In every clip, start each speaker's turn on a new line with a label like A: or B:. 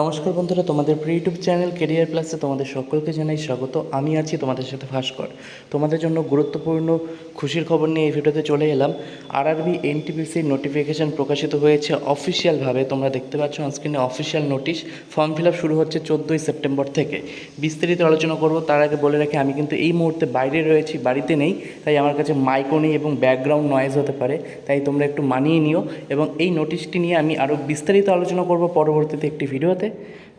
A: নমস্কার বন্ধুরা, তোমাদের প্রি ইউটিউব চ্যানেল কেরিয়ার প্লাসে তোমাদের সকলকে জানাই স্বাগত। আমি আছি তোমাদের সাথে ভাস্কর। তোমাদের জন্য গুরুত্বপূর্ণ খুশির খবর নিয়ে এই ভিডিওতে চলে এলাম। আর আরআরবি এনটিপিসির নোটিফিকেশান প্রকাশিত হয়েছে অফিসিয়ালভাবে তোমরা দেখতে পাচ্ছ অনস্ক্রিনে official notice form fill up শুরু হচ্ছে চোদ্দোই সেপ্টেম্বর থেকে। বিস্তারিত আলোচনা করব, তার আগে বলে রাখি, আমি কিন্তু এই মুহূর্তে বাইরে রয়েছি, বাড়িতে নেই। তাই আমার কাছে মাইকও নেই এবং ব্যাকগ্রাউন্ড নয়েজ হতে পারে। তাই তোমরা একটু মানিয়ে নিও এবং এই নোটিশটি নিয়ে আমি আরও বিস্তারিত আলোচনা করব পরবর্তীতে একটি ভিডিওতে।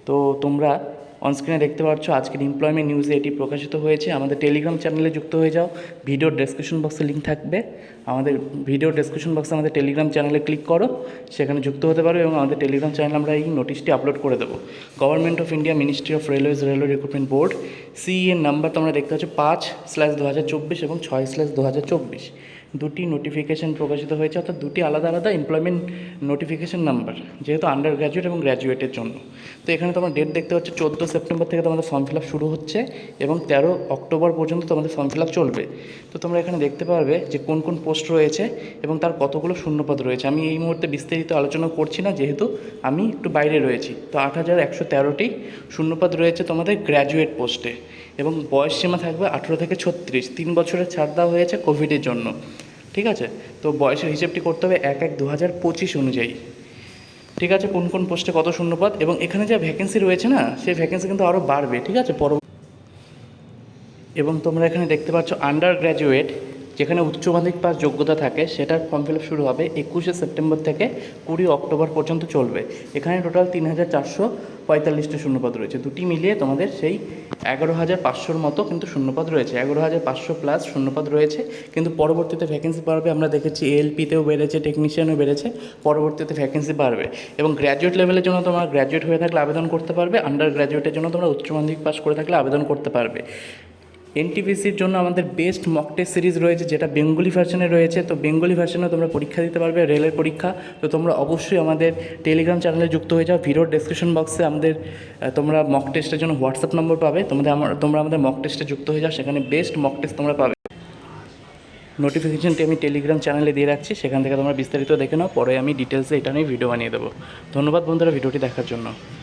A: তো তোমরা অনস্ক্রিনে দেখতে পাচ্ছ আজকের এমপ্লয়মেন্ট নিউজে এটি প্রকাশিত হয়েছে। আমাদের টেলিগ্রাম চ্যানেলে যুক্ত হয়ে যাও। ভিডিওর ডেসক্রিপশন বক্সে লিঙ্ক থাকবে। আমাদের ভিডিও ডেসক্রিপশন বক্সে আমাদের টেলিগ্রাম চ্যানেলে ক্লিক করো। সেখানে যুক্ত হতে পারবে এবং আমাদের টেলিগ্রাম চ্যানেলে আমরা এই নোটিশটি আপলোড করে দেবো। Government of India ministry of railways railway recruitment board CE এর নাম্বার তোমরা দেখতে পাচ্ছ পাঁচ স্ল্যাশ দু হাজার চব্বিশ এবং ছয় স্ল্যাশ দু হাজার চব্বিশ। দুটি নোটিফিকেশন প্রকাশিত হয়েছে, অর্থাৎ দুটি আলাদা আলাদা এমপ্লয়মেন্ট নোটিফিকেশন নাম্বার যেহেতু আন্ডার গ্র্যাজুয়েট এবং গ্র্যাজুয়েটের জন্য। তো এখানে তোমার ডেট দেখতে পাচ্ছ, চোদ্দ সেপ্টেম্বর থেকে তোমাদের ফর্ম ফিল আপ শুরু হচ্ছে এবং তেরো অক্টোবর পর্যন্ত তোমাদের ফর্ম ফিল আপ চলবে। তো তোমরা এখানে দেখতে পারবে যে কোন কোন পোস্ট রয়েছে এবং তার কতগুলো শূন্যপদ রয়েছে। আমি এই মুহূর্তে বিস্তারিত আলোচনা করছি না, যেহেতু আমি একটু বাইরে রয়েছি। তো আট হাজার একশো তেরোটি শূন্যপদ রয়েছে তোমাদের গ্র্যাজুয়েট পোস্টে এবং বয়স সীমা থাকবে আঠেরো থেকে ছত্রিশ। তিন বছরের ছাড় দেওয়া হয়েছে কোভিডের জন্য। ঠিক আছে? তো বয়সের হিসেবটি করতে হবে এক এক দু হাজার পঁচিশ অনুযায়ী। ঠিক আছে? কোন কোন পোস্টে কত শূন্যপদ? এবং এখানে যা ভ্যাকেন্সি রয়েছে না সেই ভ্যাকেন্সি কিন্তু আরও বাড়বে, ঠিক আছে? পর এবং তোমরা এখানে দেখতে পাচ্ছ আন্ডার গ্র্যাজুয়েট যেখানে উচ্চ মাধ্যমিক পাস যোগ্যতা থাকে, সেটার ফর্ম ফিল শুরু হবে একুশে সেপ্টেম্বর থেকে কুড়ি অক্টোবর পর্যন্ত চলবে। এখানে টোটাল তিন হাজার চারশো পঁয়তাল্লিশটি শূন্যপদ রয়েছে। দুটি মিলিয়ে তোমাদের সেই এগারো হাজার পাঁচশোর মতো কিন্তু শূন্যপদ রয়েছে। এগারো হাজার পাঁচশো প্লাস শূন্যপদ রয়েছে। কিন্তু পরবর্তীতে ভ্যাকেন্সি বাড়বে, আমরা দেখেছি এএলপিতেও বেড়েছে টেকনিশিয়ানও বেড়েছে, পরবর্তীতে ভ্যাকেন্সি বাড়বে। এবং গ্র্যাজুয়েট লেভেলের জন্য তোমরা গ্র্যাজুয়েট হয়ে থাকলে আবেদন করতে পারবে আন্ডার গ্র্যাজুয়েটের জন্য তোমরা উচ্চ মাধ্যমিক পাস করে থাকলে আবেদন করতে পারবে। এনটিপিসির জন্য আমাদের বেস্ট মক টেস্ট সিরিজ রয়েছে, যেটা বেঙ্গলি ভার্সনে রয়েছে। তো বেঙ্গলি ভার্সনে তোমরা পরীক্ষা দিতে পারবে, রেলের পরীক্ষা। তো তোমরা অবশ্যই আমাদের টেলিগ্রাম চ্যানেলে যুক্ত হয়ে যাও। ভিডিওর ডেসক্রিপশন বক্সে আমাদের তোমরা মক টেস্টের জন্য হোয়াটসঅ্যাপ নম্বর পাবে। তোমাদের আমার, তোমরা আমাদের মক টেস্টে যুক্ত হয়ে যাও। সেখানে বেস্ট মক টেস্ট তোমরা পাবে। নোটিফিকেশনটি আমি টেলিগ্রাম চ্যানেলে দিয়ে রাখছি। সেখান থেকে তোমরা বিস্তারিত দেখে নাও। পরে আমি ডিটেলসে এটা নিয়ে ভিডিও বানিয়ে দেবো। ধন্যবাদ বন্ধুরা, ভিডিওটি দেখার জন্য।